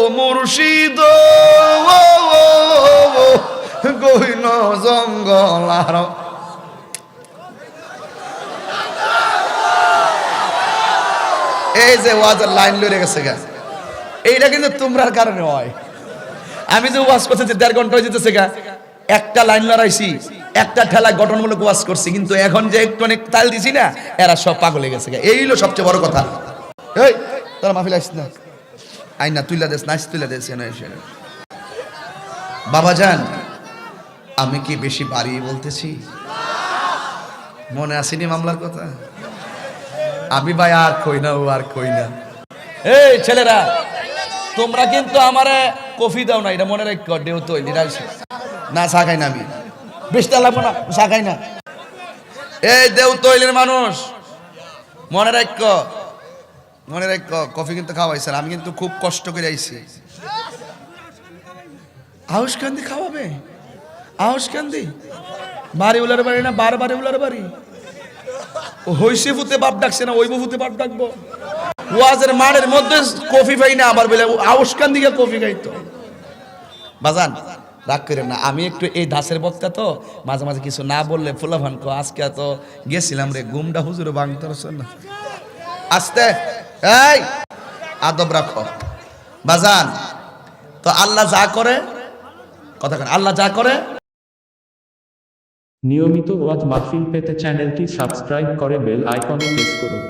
মুর্শিদ গহীন জঙ্গল আর এই যে ওয়াজের লাইন লড়ে গেছে গা। এইটা কিন্তু তোমরার কারণে হয়। আমি যে ওয়াজ করতেছি দেড় ঘণ্টা হয়ে যেতেছে গা, একটা লাইন লড়াইছি, একটা ঠেলা গঠনমূলক ওয়াজ করছি, কিন্তু এখন যে একটু অনেক তাল দিছি না, এরা সব পাগল গেছে গা। এই হলো সবচেয়ে বড় কথা। এই, তোরা মাহফিল আসিস না। আই না তুইলা দেস নাইস তুইলা এসে বাবা যান। আমি কি বেশি বাড়িয়ে বলতেছি? মনে আসেনি মামলার কথা? আমি ভাই আর কই না ও আর কই না। এই ছেলেরা তোমরা কিন্তু আমারে কফি দাও না এটা মনে রাখ দেও তো না চা খাই না আমি। বেশটা লাগবো না চা খাই না। এই দেও তৈলের মানুষ। মনে রাখ মনে রাখ কফি কিন্তু খাওয়াইছে আমি কিন্তু খুব কষ্ট করে আইছি। আউশ কান্দি খাওয়াবে? আউশ কান্দি? বাড়ি উলার বাড়ি না বার বাড়ি উলার বাড়ি? হইসে ফুতে বাপ ডাকছে না ওই ফুতে বাপ ডাকবো? ওয়াজের মাঠের মধ্যে কফি পাই না, আবার বলে, আউশ কান্দি গিয়ে কফি খাইতো। বাজান, রাগ করেন না, আমি একটু এই দাসের বক্তা তো, মাঝে মাঝে কিছু না বললে ফুলাভান কো, আজকে তো গেছিলাম রে গুমডা হুজুরে বাংতে না। আস্তে। এই, আদব রাখো। বাজান, তো আল্লাহ যা করে, কথা আল্লাহ যা করে। নিয়মিত ওয়াজ মাহফিল পেতে চ্যানেলটি সাবস্ক্রাইব করে বেল আইকনে প্রেস করুন।